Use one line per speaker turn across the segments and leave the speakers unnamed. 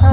ถ้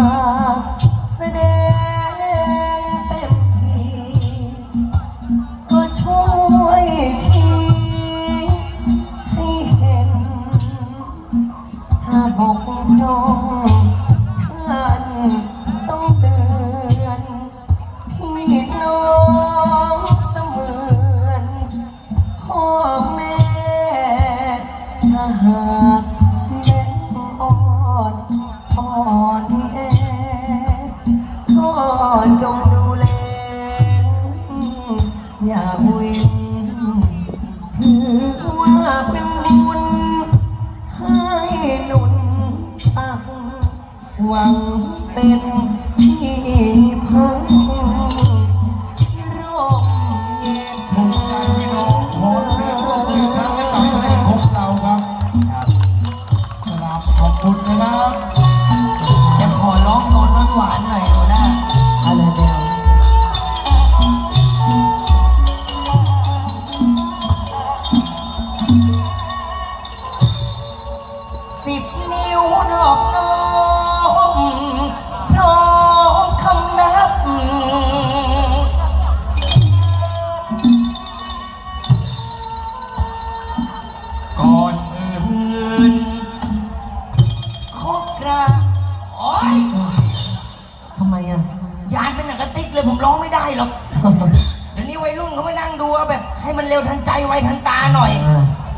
เดี๋ยวนี้วัย
รุ่น
เขาไม่
นั่งดูเอาแบบให้มันเร็วทันใจไวทันตาหน่อย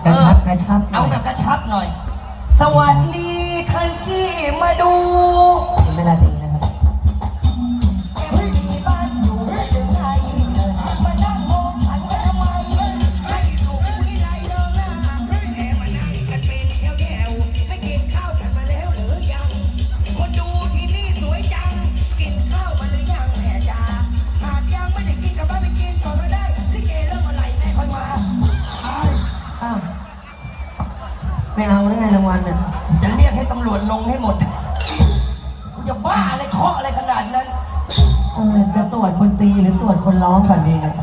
กระชับกระชับ
เอาแบบกระชับหน่อย สวัสดีท่านที่มาดู
ไม่ลาตีนะครั
ไม่เอาได้ไง
รางวัลอะ
จะเรียกให้ตำรวจลงให้หมดกูจะบ้าอะไรเคาะอะไรขนาดนั้น
เออจะตรวจคนตีหรือตรวจคนร้องก่อนดีนะ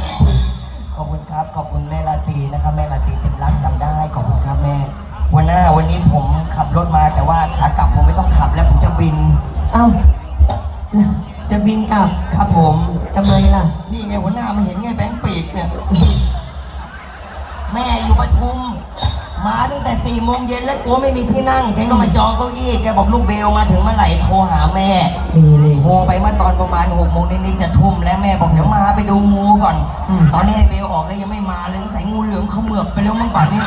ขอบคุณครับ ขอบคุณแม่ลาตรีนะครับ แม่ลาตรีเต็มรักจำได้ ขอบคุณครับแม่ วันหน้าวันนี้ผมขับรถมาแต่ว่าขากลับผมไม่ต้องขับแล้วผมจะบิน
เอ้า
สี่โมงเย็นแล้วกลัวไม่มีที่นั่งแกก็มาจองเก้าอี้แกบอกลูกเบลมาถึงเมื่อไหร่โทรหาแม่
ดีเลย
โทรไปเมื่อตอนประมาณหกโมงนิดๆจะทุ่มแล้วแม่บอกเดี๋ยวมาไปดูงูก่อน
อืม
ตอนนี้ไอ้เบลออกแล้วยังไม่มาเลยใส่งูเหลือมเขมือบไปแล้วมั้งป่านนี้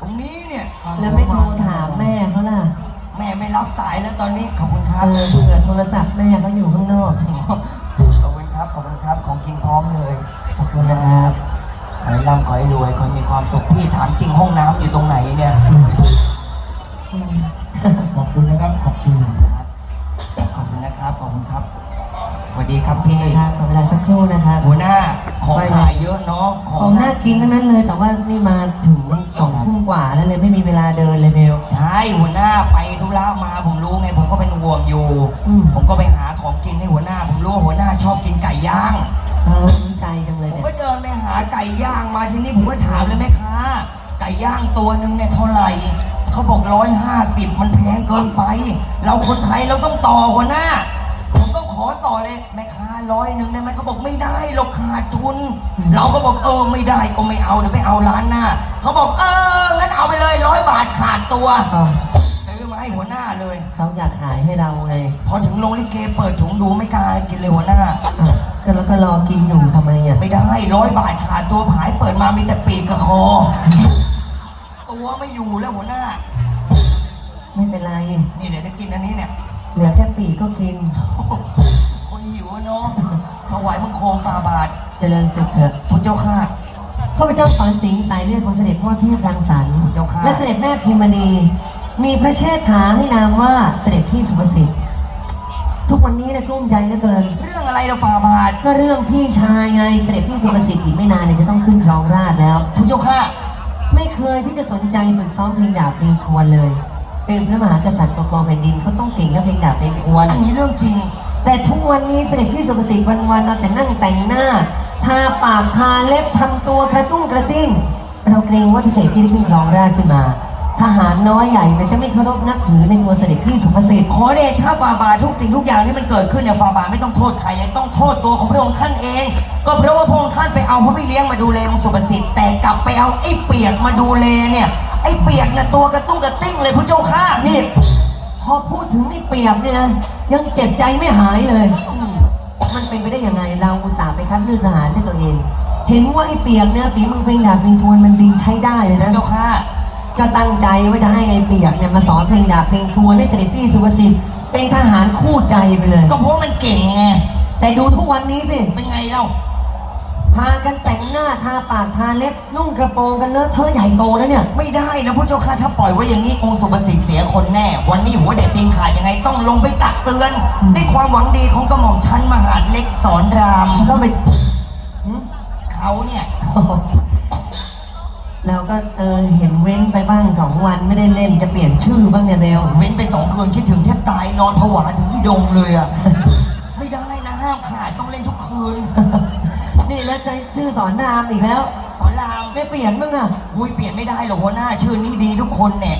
ตรงนี้เนี่ย
แล้วไม่โทรถามแม่เขาล่ะ
แม่ไม่รับสายแล้วตอนนี้ขอบคุณค
เอ
รับ
อเผื่อโทรศัพท์แม่เขาอยู่ข้างนอก
ขอบคุณครับขอบคุณครับของกินพร้อมเลย
ขอบคุณนะครับ
ขอให้ ร่ำขอให้รวยขอให้มีความสุขพี่ถามจริงห้องน้ำอยู่ตรงไหนเนี่ย
ขอบคุณนะครับ ขอบคุณ
ครับขอบคุณนะครับ ขอบคุณครับสวัสดีครับพี่
นะครับขอเวลาสักครู่นะครับ
หัวหน้าของขายเยอะเนาะ ข
ข
อ
องงน่ากินทั้งนั้นเลยแต่ว่านี่มาถึงสองทุ่มกว่าแล้วเลยไม่มีเวลาเดินเลยเบล
ใช่หัวหน้าไปธุระมาผมรู้ไง ผมก็เป็นห่วงอยู่
อืม
ผมก็ไปหาของกินให้หัวหน้า ผมรู้ว่าหัวหน้าชอบกินไก่ย่าง
เออา
ไก่ย่างมาทีนี้ผมก็ถามเลยแม่ค้าไก่ย่างตัวหนึ่งเนี่ยเท่าไหร่เขาบอกร้อยห้าสิบมันแพงเกินไป เราคนไทยเราต้องต่อหัวหน้า ผมก็ขออต่อเลยแม่ค้าร้อยหนึ่งได้ไหมเขาบอกไม่ได้เราขาดทุน เราก็บอกเออไม่ได้ก็ไม่เอาเดี๋ยวไปเอาร้านหน้าเขาบอกเอองั้นเอาไปเลยร้อยบาทขาดตัว
อ้าว
ซื้อมาให้หัวหน้าเลย
เขาอยากขายให้เราไง
พอถึงโรงลิเกเปิดถุงดูไม่กล้ากินเลยหัวหน้า
อ้าว ก็แล้วก็รอกินอยู่ทำไมอะ
ไม่ได้ร้อยบาทขาดตัวผายเปิดมามีแต่ปีกกับคอ ตัวไม่อยู่แล้วหัวหน้า
ไม่เป็นไร
นี่เดี๋ยวจะกินอันนี้เนี่ย
เหลือแค่ปีกก็กิน
คนหิวอะเนาะถวายมังคมฟาบาท
เจริญสุขเถอะ
พุทธเจ้าข้า
ข้าพเจ้าสอนสิงห์สายเลือดของเสด็จพ่อเทพรังสรรค์
เจ้าค่ะ
และเสด็จแม่พิมณี มีพระเชษฐาให้นามว่าเสด็จพี่สุภสิทธิ์ ทุกวันนี้นะกลุ้มใจเหลือเกิน
เรื่องอะไรเราฟาบาท
ก็เรื่องพี่ชายไงเสด็จพี่สุภสิทธิ์อีกไม่นานเนี่ยจะต้องขึ้นครองราชย์แล้ว
พุทธเจ้าข้า
ไม่เคยที่จะสนใจฝึกซ้อมเพลงดาบเพลงทวนเลย เป็นพระมหากษัตริย์ปกครองแผ่นดินเขาต้องเก่งกับเพลงดาบเพลงทวน
อันนี้เรื่องจริง
แต่ทุกวันนี้เสด็จพี่สุภสิทธิ์วันๆเอาแต่นั่งแต่งหน้า ทาปากทาเล็บทำตัวกระตุ้งกระติ้ง เราเกรงว่าจะเสด็จพี่ได้ขึ้นครองราชย์ขึ้นมา ทหารน้อยใหญ่เนี่จะไม่เคารพนับถือในตัวเสด็จพี่สุภสิทธิ์
ขอเดชะฟาบาทุกสิ่งทุกอย่างที่มันเกิดขึ้นเนี่ยฟาบาไม่ต้องโทษใครเลยต้องโทษตัวของพระองค์ท่านเอง ก็เพราะว่าพระองค์ท่านไปเอาพระพี่เลี้ยงมาดูแลองค์สุภสิทธิ์แต่กลับไปเอาไอ้เปียกมาดูแลเนี่ยไอ้เปียกน่ะตัวกระตุ้งกระติ้งเลยพุทธเจ้าข้า
นี่พอพูดถึงไอ้เปียกเนี่ยนะยังเจ็บใจไม่หายเลย มันเป็นไปได้ยังไงเราอุตส่าห์ไปคัดเลือกทหารด้วยตัวเอง เห็นว่าไอ้เปียกเนี่ยฝีมือเพลงดาบเพลงทวนมันดีใช้ได้เลยนะ
เจ้าข้า
ก็ตั้งใจว่าจะให้ไอ้เปียกเนี่ยมาสอนเพลงดาบเพลงทวนให้เสด็จพี่สุภสิทธิ์เป็นทหารคู่ใจไปเลย
ก็เพราะว่ามันเก่งไง
แต่ดูทุกวันนี้สิ
เป็นไงเล่า
พากันแต่งหน้าทาปากทาเล็บนุ่งกระโปรงกันเลอะเทอะใหญ่โตนะเนี่ย
ไม่ได้นะพุทธเจ้าข้าถ้าปล่อยไว้อย่างนี้องค์สุภสิทธิ์เสียคนแน่ วันนี้หัวเด็ดตีนขาดยังไงต้องลงไปตักเตือนด้วยความหวังดีของกระหม่อมชั้นมหาดเล็กสอนราม
ต้องไป
เขาเนี่ย
เราก็เออเห็นเว้นไปบ้างสองวันไม่ได้เล่นจะเปลี่ยนชื่อบ้างเนี่ยเร็ว
เว้นไปสองคืนคิดถึงแทบตายนอนผวาถึงที่ดงเลยอะ ไม่ได้นะห้ามขาดต้องเล่นทุกคืน
นี่แล้วใจชื่อสอนรามอีกแล้ว
สอนราม
ไม่เปลี่ยนบ้างอะ
อุ้ยเปลี่ยนไม่ได้หรอกหัวหน้า ชื่อนี้ดีทุกคนเนี่ย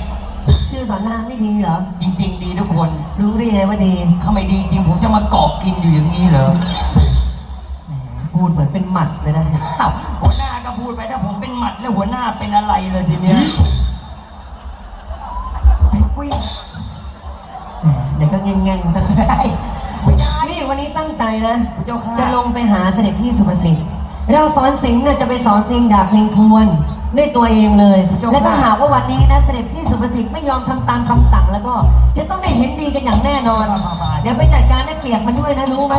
ชื่อสอนรามไม่ดีเหรอ
จริง ๆ ดีทุกคน
รู้ได้ไงว่าดี
ถ้าไม่ดีจริงผมจะมากอบกินอยู่อย่างนี้เหรอ
พูดเหมือนเป็นหมัดเลยนะ
อ้าวหัวหน้าก็พูดไปถ้าผมเป็นหมัดแล้วหัวหน้าเป็นอะไรเลยทีเนี้ยเป็นกุ้ย
แหมเดี๋ยวก็เงี้ยงๆทั้ง
ไม่ได้ไม่ได้
นี่วันนี้ตั้งใจนะ
เจ้าค่ะ
จะลงไปหาเสด็จพี่สุภสิทธิ์ เราสอนสิงห์น่ะจะไปสอนเพลงดาบเพลงทวนด้วยตัวเองเลย และถ้าหากว่าวันนี้นะเสด็จพี่สุภสิทธิ์ไม่ยอมทำตามคำสั่งแล้วก็ จะต้องได้เห็นดีกันอย่างแน่นอน เดี๋ยวไปจัดการให้เปียกมันด้วยนะรู้ไหม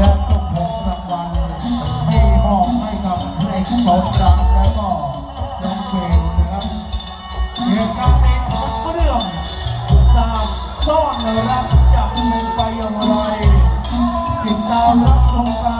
และ
ตบมือรางวัลที่มอบให้กับเพลงสมรักและก็น้องเพลงนะครับเหตุการณ์ในท้องเรื่องสาบซ่อนรักจะเป็นไปอย่างไรติดตามรับชมการ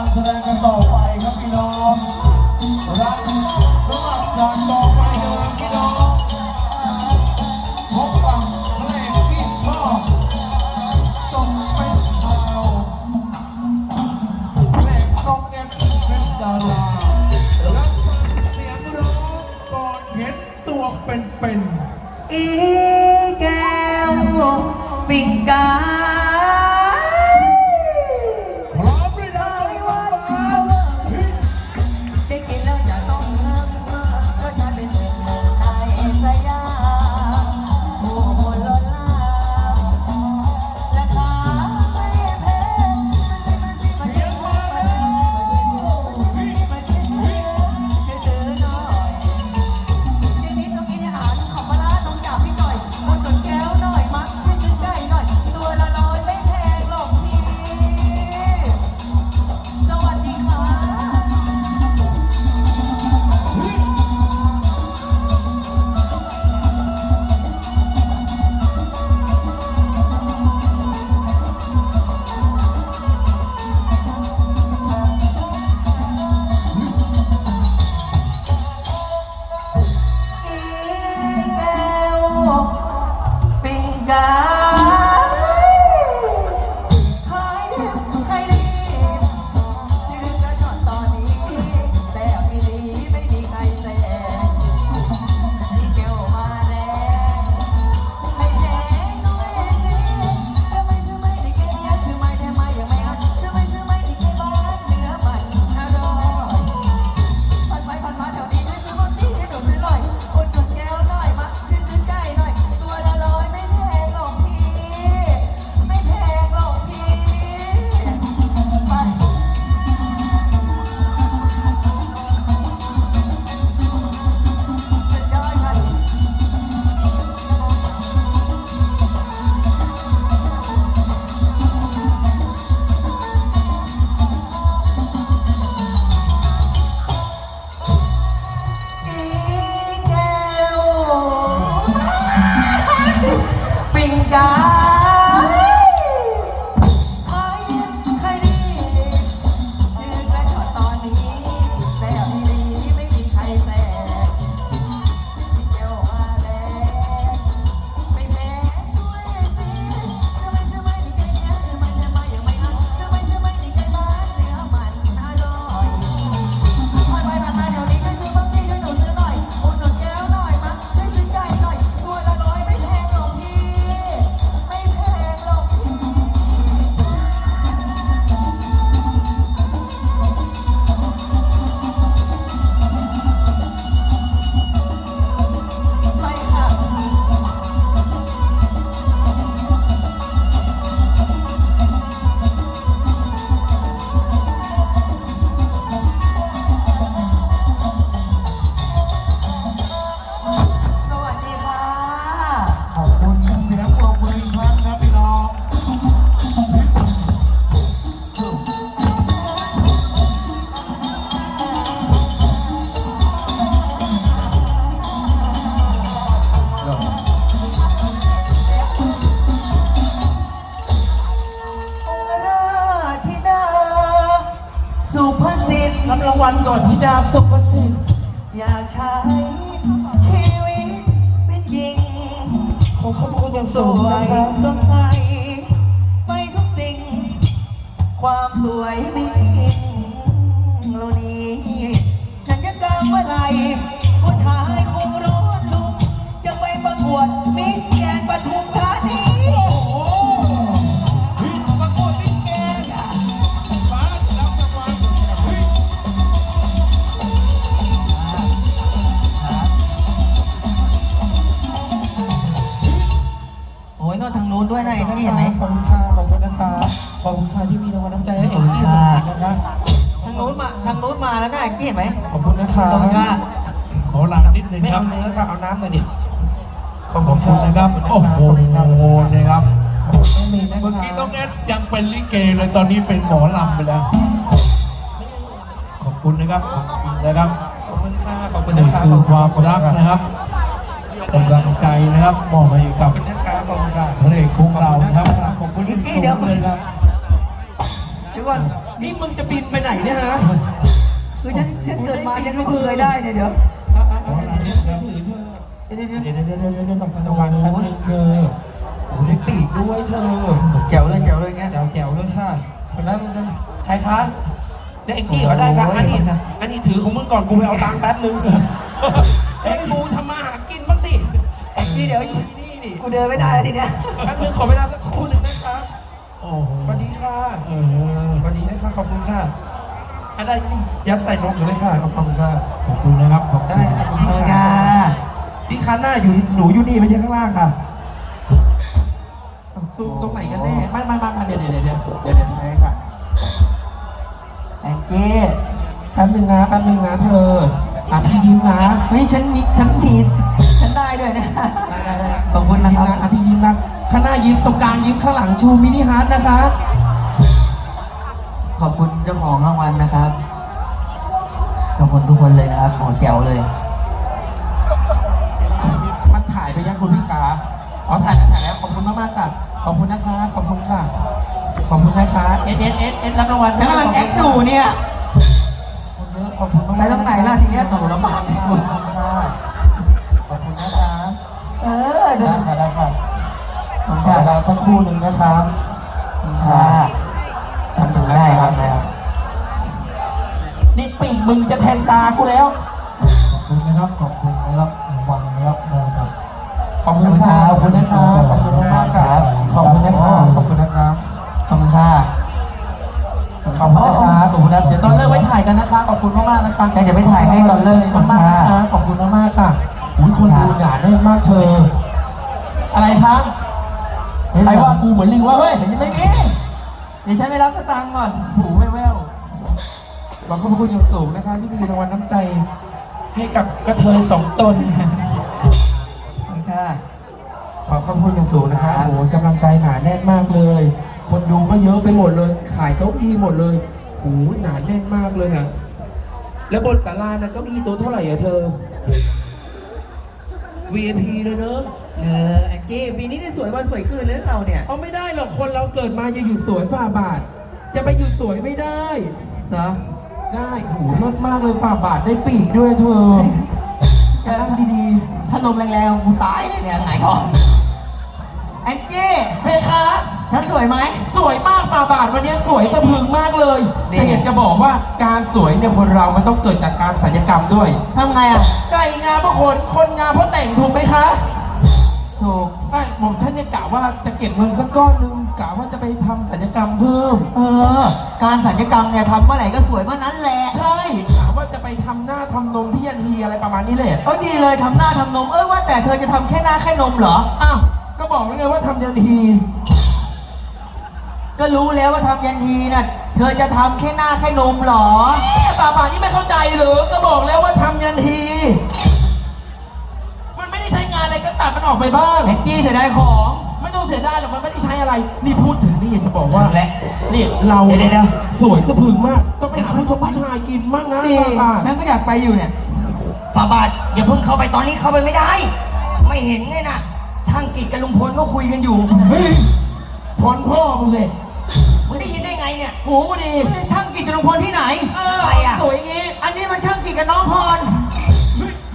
งกัน วันก่อน
ธิดาสุภสิทธิ์
อยากใช้ชีวิตเป็นหญิง
ขอขอบคุณอย่าง
ส
สูง
ว
นะ
ย
ครับ
สดใสไปทุกสิ่ง ความสวยไม่ทิ้งเรานี้ฉันจะกำเมื่อไหรผู้ชายคน นู้นด้วยนะเอ็นนี่เห็นไหม
ขอบคุณค่ะขอบคุณนะคะขอบคุณค่ะที่มีรางวัลน้ำใจให้เอ็มกี้ขอบคุณนะคะ
ทางนู้นมาทางนู้นมาแล้วนะเอ็นนี่เห็นไหม
ขอบคุณนะคะ
ขอบคุณค่ะ
ขอลานิดนึง
ไม่
ครั
เอา
บ
เนื้อค่ะเอาน้ำหน่อยดิขอบ
ขอบคุณนะครับโอ้โหนะครับ
ขอบคุณไม่มีนะคะ
เมื่อกี้น้องแอดยังเป็นลิเกเลยตอนนี้เป็นหมอลำไปแล้วขอบคุณนะครับขอบคุณนะครับ
ขอบคุณค่ะขอบคุณ
นี่
นะคะ
คือความรักนะครับ กำลังใจนะครับมอบให้
ข
กั
อ
บบ
คุณนะคะขอบคุณค่ะ
พระเอกของเรานะครับขอบคุณที่ชมเลยครับ
เดี๋ยวก่อน
นี่มึงจะบินไปไหนเนี่ยฮะ
คือฉันฉันเกิดมาฉันไม่เคยได้เนี่ยเดี๋ยว
เอาเอาเอาเดี๋ยวเดี๋ยวถือเธอ
เดี๋ยวเดี๋ยว
เดี๋ยวเดี๋ยวเดี๋ยวเดี๋ยวเดี๋ยวต้องพันธวันแป๊บนึงเธอโอ้โหได้ปีกด้วยเธอ
แจ๋วเลยแจ๋วเลยเงี้ย
แจ๋วแจ๋วเลยค่ะคนนั้นมันจะใครคะเดี๋ยวเอ็กจี้ก็ได้ค่ะอันนี้อันนี้ถือของมึงก่อนกูไปเอาตังค์แป๊บนึงเอ็กกู
ไอ้ที่เดี๋ยว
นี่นี่นี่
กูเดินไม่ได้แล้วทีเนี้ย
แป๊บนึงขอเวลาสักครู่หนึ่งนะคะ
โอ้โห
สวัสดีค่ะ
เออ
สวัสดีนะคะขอบคุณค่ะอันได้นี่ยัดใส่นมอยู่เลยค่ะขอบคุณค่ะ
ขอบคุณนะครับขอบคุณ
ได้ค่ะคุณ
ขอบ
พี่
คุณ
ค่ะ
ค่ะ
พี่คันหน้าอยู่หนูอยู่นี่ไม่ใช่ข้างล่างค่ะซูมตรงไหนกันแน่ไม่ไม่ไม่ไม่เดี๋ยวเดี๋ยวเดี๋ยวเดี๋ยวเดี๋ยวให้ค่ะ
แองจี้
แป๊บนึงนะแป๊บนึงนะเธออะพี่ยิ้มนะ
เฮ้ยฉันมีฉันมีฉันได้ ด้วยนะ
ได้ได้ได้
ขอบคุณนะครับ
อะพี่ยิ้มนะข้างหน้ายิ้มตรงกลางยิ้มข้างหลังชูมินิฮาร์ดนะคะ
ขอบคุณเจ้าของรางวัลนะครับขอบคุณทุกคนเลยนะครับโอ้แจ๋วเลย
มันถ่ายไปยังคุณพี่ขาอ๋อถ่ายแล้วถ่ายแล้วขอบคุณมากมากๆค่ะ ขอบคุณนะคะขอบคุณค่ะ ขอบคุณนะคะเอสเอสเอสเอสรับรางวัล
ฉันกำลังแอคอยู่เนี่ย
เยอะขอบคุณมากๆ
ไปตรงไหนล่ะทีเนี้ยหนูลำบาก
ขอบคุณค่ะ
เออจะ
ได้ค่ะได้ค่ะ
ขอบ
ข
คุ
อ
ณ
เว
ค่ะ
ลาสักครู่หนึ่งนะคะ
ค่ะ
ทำหนึ่งนะ
ได้
ค
ค
รั
รั
บบ
ได้ครับ
นี่ปีกมึงจะแทงตากูแล้ว
ขอบคุณนะครับ ขอบคุณนะครับรางวัลนะครับนะครับ
ขอบคุณค่ะขอบคุณนะคะขอบคุณมากๆค่ะขอบคุณนะคะขอบคุณนะคะ
ขอบคุณค่ะ
ขอบคุณนะคะขอบคุณนะเดี๋ยวตอนเลิกไว้ถ่ายกันนะคะ ขอบคุณมากๆนะคะ
เดี๋ยวจะไปถ่ายให้ตอนเลิก
ขอบคุณมากๆนะคะขอบคุณมากๆค่ะ อุ้ยคนดูหนาแน่นมากเธอ อะไรคะใครว่ากูเหมือนลิงวะเฮ้ย
เดี๋ยวไม่มีเดี๋ยวฉันไปรับสตางค์ก่อน
หูแว่วๆขอขอบคุณอย่างสูงนะคะ ที่มีรางวัลน้ำใจ ให้กับกระเทยสองตน
ขอบคุณค่ะ
ขอขอบคุณอย่างสูงนะคะโอ้โหกำลังใจหนาแน่นมากเลย คนดูก็เยอะไปหมดเลย ขายเก้าอี้หมดเลยโอ้โหหนาแน่นมากเลยนะแล้วบนศาลานะเก้าอี้ตัวเท่าไหร่อะเธอ VIP เลยเนอะ
เออแองจี้ปีนี้ได้สวยวันสวยคืนเลยนะเราเนี่ย
เอาไม่ได้หรอกคนเราเกิดมาจะอยู่สวยฝ่าบาท จะไปอยู่สวยไม่ได้
เหรอ
ได้โอ้โหรดมากเลยฝ่าบาทได้ปีกด้วยเธอจะนั่งดี
ถ้าลมแรงๆกูตายเลยเนี่ยหงายท้องแองจี้
ๆเพคะ
ฉันสวยไหม
สวยมากฝ่าบาทวันนี้สวยสะพรึงมากเลย
นี่
แต่อยากจะบอกว่าการสวยเนี่ยคนเรามันต้องเกิดจากการศัลยกรรมด้วย
ทำไงอะ
ไก่งามเพราะคน คนงามเพราะแต่งถูกไหมคะ
ถูก
ไอ้ผมท่านเนี่ยกะว่าจะเก็บเงินสักก้อนหนึงกะว่าจะไปทำศัลยกรรมเพิ่ม
เออ การสัญญกรรมเนี่ยทำเมื่อไหร่ก็สวยเมื่อนั้นแหละ
ใช่กะว่าจะไปทำหน้าทำนมที่ยันฮีอะไรประมาณนี้แหละ
เออดีเลยทำหน้าทำนม เออว่าแต่เธอจะทำแค่หน้าแค่นมเหรอ
อ้าวก็บอกแล้วไงว่าทำยันฮี
ก็รู้แล้วว่าทำยันทีน่ะ เธอจะทำแค่หน้าแค่นมเหรอ
เอ๊ะฝ่าบาทนี่ไม่เข้าใจเหรือก็บอกแล้วว่าทำยันฮีมันไม่ได้ใช้งานอะไรก็ตัดมันออกไปบ้าง
แองจี้เสียดายของ
ไม่ต้องเสียดายหรอกมันไม่ได้ใช้อะไร นี่พูดถึงนี่อยากจะบอกว่า
ถึงแล้ว
นี่เรา
เดี๋ยวเดี๋ยวเดี๋ยว
สวยสะพรึงมาก ต้องไปหาผู้ชมผู้ชายกินมากนะ
นี่
ฝ่าบาท
ฉันก็อยากไปอยู่เนี่ย ฝาบาทอย่าเพิ่งเข้าไปตอนนี้เข้าไปไม่ได้ ไม่เห็นไงน่ะช่างกิจกับลุงพลก็คุยกันอยู่
เฮ้ยพรพ่อมึงสิพ
มึงได้ยินได้ไงเนี่ย
หูกูดี ช่างกิจกับลุงพลที่ไหน
เออใครอะ
สวยอย่างงี้
อันนี้มันช่างกิจกับน้องพร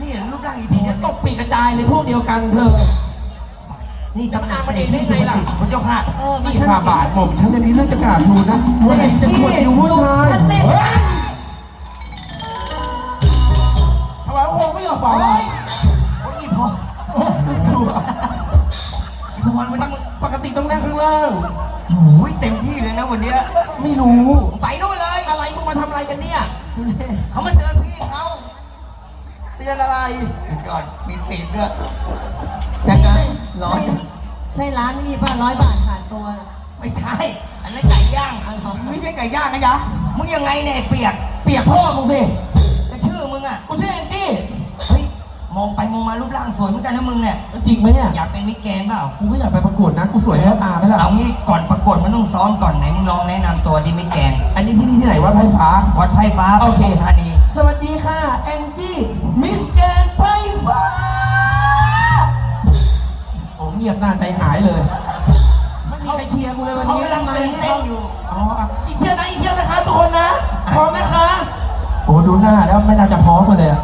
นี่รูปร่างอี
พี่
พี่
เนี่
เนี่ยย
ตกปีกกระจายเลยพวกเดียวกันเธอ
นี่ตำแหน่ง
ตามมา
เส
เอ
ด็จ
งได้
พี่
ไง
สุภ
ล่ะ
สิทธิ์
พระเจ้าค่ะ
เออมา
นี่
ช่าง
ขา
กิจ
บาทหม่อมฉันจะมีเรื่องจะกราบทูลนะวันไหนจะควรอยู่ผู้ชาย
เสด็จพี่
ถวายโคมไม่ยอมฟัง
โอ้ย โอ้ยอีพอ
ถูก
ทุกวันวันนี้มึง
ปกติต้องนั่งข้างล่าง
โอ้ยเต็มที่เลยนะวันเนี้ย
ไม่รู้
ไปนู่นเลย
อะไรมึงมาทำอะไรกันเนี่ย
เขามาเตือนพี่เขา
เตือนอะไร
เดี๋ยวก่อนมีปีกด้วย
จังไงร้อยใช่ร้านนี่ป่ะร้อยบาทขาดตัว
ไม่ใช่ อันนั้นไก่ย่าง
อันของ
ไม่ใช่ไก่ย่างนะยะมึงยังไงเนี่ยไอ้เปียก เปียกพ่อมึงสิแล้วชื่อมึงอะ
กูชื่อแองจี้
เฮ้ย มองไปมองมารูปร่างสวยเหมือนกันนะมึงเนี่ย
จริงไหมเนี่ย
อยากเป็นมิตรแกรนด์เปล่า
กูก็อยากไปประกวดนะ กูสวยแค่ตาไหมล่ะ
เอางี้ก่อนประกวดมันต้องซ้อมก่อนไหนมึงลองแนะนำตัวดิมิตรแกรนด์
อันนี้ที่นี่ที่ไหนวะไฟฟ้า
วัดไพฟ้า
โอเค
ปทุมธานี
สวัสดีค่ะ แองจี้ มิสแกนไฟฟ้า โอ้เงียบหน้าใจหายเลย ไม่มีใครเชียร์กูเลยวัน
เขา
นี้
กำลังเต้นเต้นอยู่
อ๋ออะอีกเที่ยวนะอีกเที่ยวนะคะทุกคนนะ พร้อมนะคะ โอ้ดูหน้าแล้วไม่น่าจะพร้อมกันเลยอะ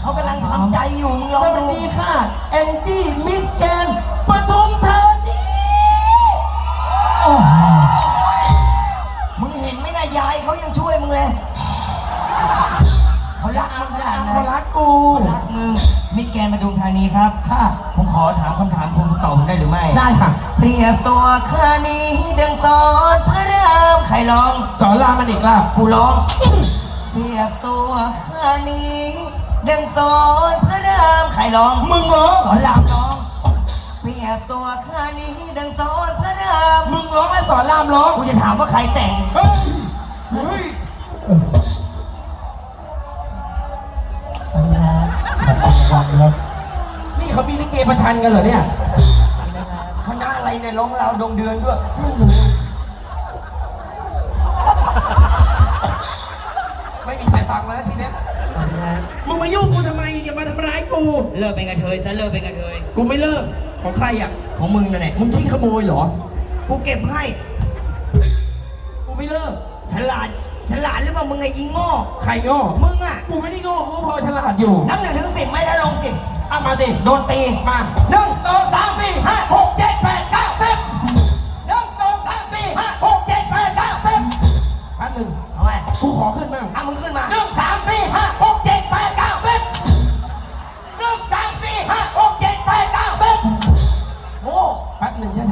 เขากำลังทำใจอยู่มึงลอง
สวัส
ดู
ดีค่ะ แองจี้มิสแกนปทุมธานี
โอ้มึงเห็นไหมนะยายเขายังช่วยมึงเลยเขารักมึงขนาดไหน
เขารักกู
เขารักมึงมิตรแกรนด์ปทุมธานีครับ
ค่ะ
ผมขอถามคำถามคุณตอบผมได้หรือไม่
ได้ค่ะ
เปรียบตัวข้านี้ดังสอนพระรามใครร้อง
สอนรามมันอีกล่ะ
กูร้อง เปรียบตัวข้านี้ ดังสอนพระรามใครร้อง
มึงร้อง
สอนรามร้องเปรียบตัวข้านี้ดังสอนพระราม
มึงร้องและสอนรามร้อง
กูจะถามว่าใครแต่ง
เฮ้ยเฮ้ย
วันครับ
นี่เขามีลิเกประชันกันเหรอเนี่ย
คณะอะไรเนี่ยร้องราวดวงเดือนด้วย
ไม่มีใครฟังแล้วนะทีเนี้ย มึงมายุ่งกูทำไมอย่ามาทำร้ายกู
เลิกเป็นกระเทยซะเลิกเป็นกระเทย
กูไม่เลิกของใครอะ
ของมึงนั่นแหละ
มึงขี้ขโมยเหรอ
กูเก็บให้
กูไม่เลิก
ฉลาดฉลาดหรือเปล่ามึงไอ้ยิงโง่
ใครโง่
มึงอะ
กูไม่ได้โง่กูพอฉลาดอยู่
นับหนึ่งถึงสิบไม่ได้ลงสิบ
อะมาสิ
โดนตี
มา
หนึ่งสองสามสี่ห้าหก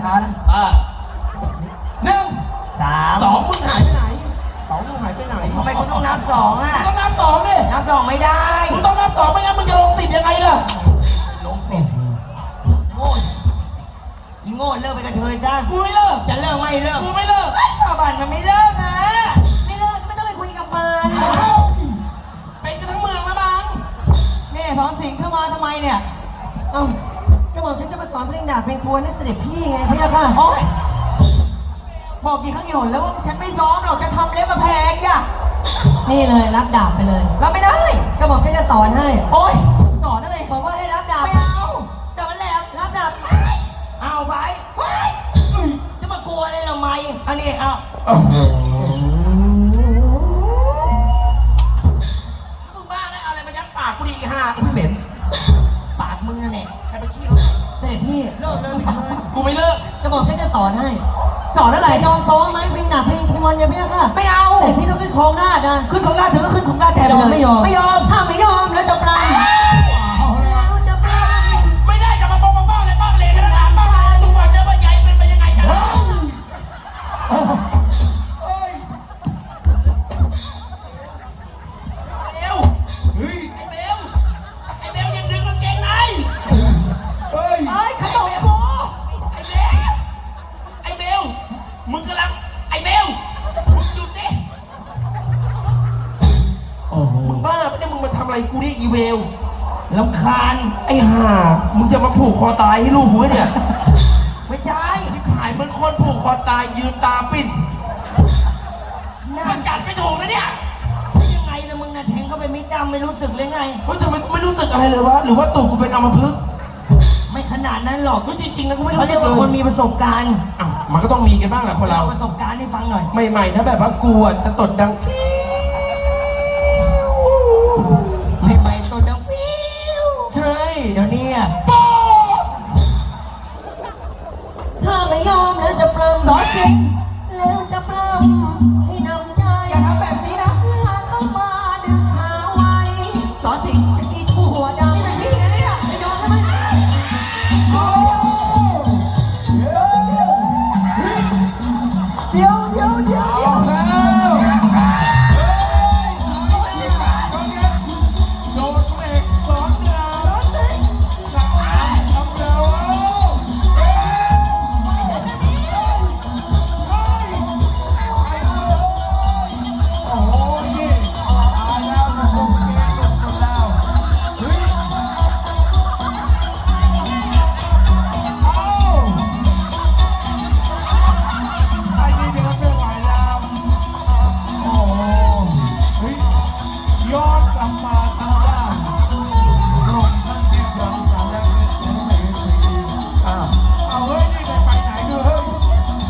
ป๊บหนึ่ง
ช้าๆนะ
อ่า
หนึ่ง
สาม
สองมึงหายไปไหนสองมึงหายไปไหน
ทำไมคุณต้องนับสองอะ
มึงต้องนับสองดิ
นับสองไม่ได้
มึงต้องนับสองไม่งั้นมึงจะลงสิบยังไงล่ะ
ลงสิบโง่อีโง่เลิกไปกับเธอซะ
กูไม่เลิก
จะเลิกไม่เลิก
กูไม่เลิก
ไอ้ชาวบ้านมันไม่เลิกอะ
ไม่เลิกก็ไม่ต้องไปคุยกับมัน
เป็นกันทั้งเมืองแล้วมั้ง
นี่สอนสิงห์เข้ามาทำไมเนี่ยเอ้าก็ บอกฉันจะมาสอนเพลงดาบเพลงทวนให้เสด็จพี่ไงพี่ค่ะ
โอ๊ยบอกกี่ครั้งกี่หนแล้วว่าฉันไม่ซ้อมหรอกจะทำเล็บมาแพงย่ะ
นี่เลยรับดาบไปเลย
รับไม่ได้
ก็บอกฉันจะสอนให้
โอ๊ยสอนอะไร
บอกว่าให้รับดาบ
ไม่เอาเดี๋ยวมันแหลม
รับดาบ
เอาไปไปจะมากลัวอะไรเราไหมอันนี้เอา
มึงบ้าไงเอาอะไรมายัดปากกูดีอีห่ากูไม่เหม็น
ปากมึงนั่นแหละ
ใครไปขี้
เสด็จพี่
เลิกเลยไม่ทำเลย
กูไม่เลิก
ก็บอกฉันจะสอนให้สอนอะไรยอมซ้อมไหมเพลงดาบเพลงทวนเนี่ยพี่ค่ะ
ไม่เอา
เสด็จพี่ต้องขึ้นโครงหน้านะ
ขึ้นของหน้าเธอก็ขึ้นของหน้าแทน
ยอม
เลย
ไม่ยอม
ไม่ยอม
ถ้าไม่ยอมแล้วจะป
ไอ้ห่า มึงจะมาผูกคอตายให้ลูกกูเนี่ย
ไม่ใช่
ที่ผายเหมือนคนผูกคอตายยืนตาปิ้น
หน้า
มันจัดไม่ถูกนะเนี่ย
ยังไงล่ะมึงน่ะแทงเข้าไปมิดดำไม่รู้สึกเลยไง
เฮ้ยทำไมกูไม่รู้สึกอะไรเลยวะ หรือว่าตูดกูเป็นอัมพฤกษ์
ไม่ขนาดนั้นหรอก
ก็จริงๆนะกูไม่ได้
เขาเรียกว่าคนมีประสบการณ์
อ้าวมันก็ต้องมีกันบ้างแหละคนเรา
เล่าประสบการณ์ให้ฟังหน่อย
ใหม่ๆนะแบบว่ากลัวจะตดดังฟี๊
ถ้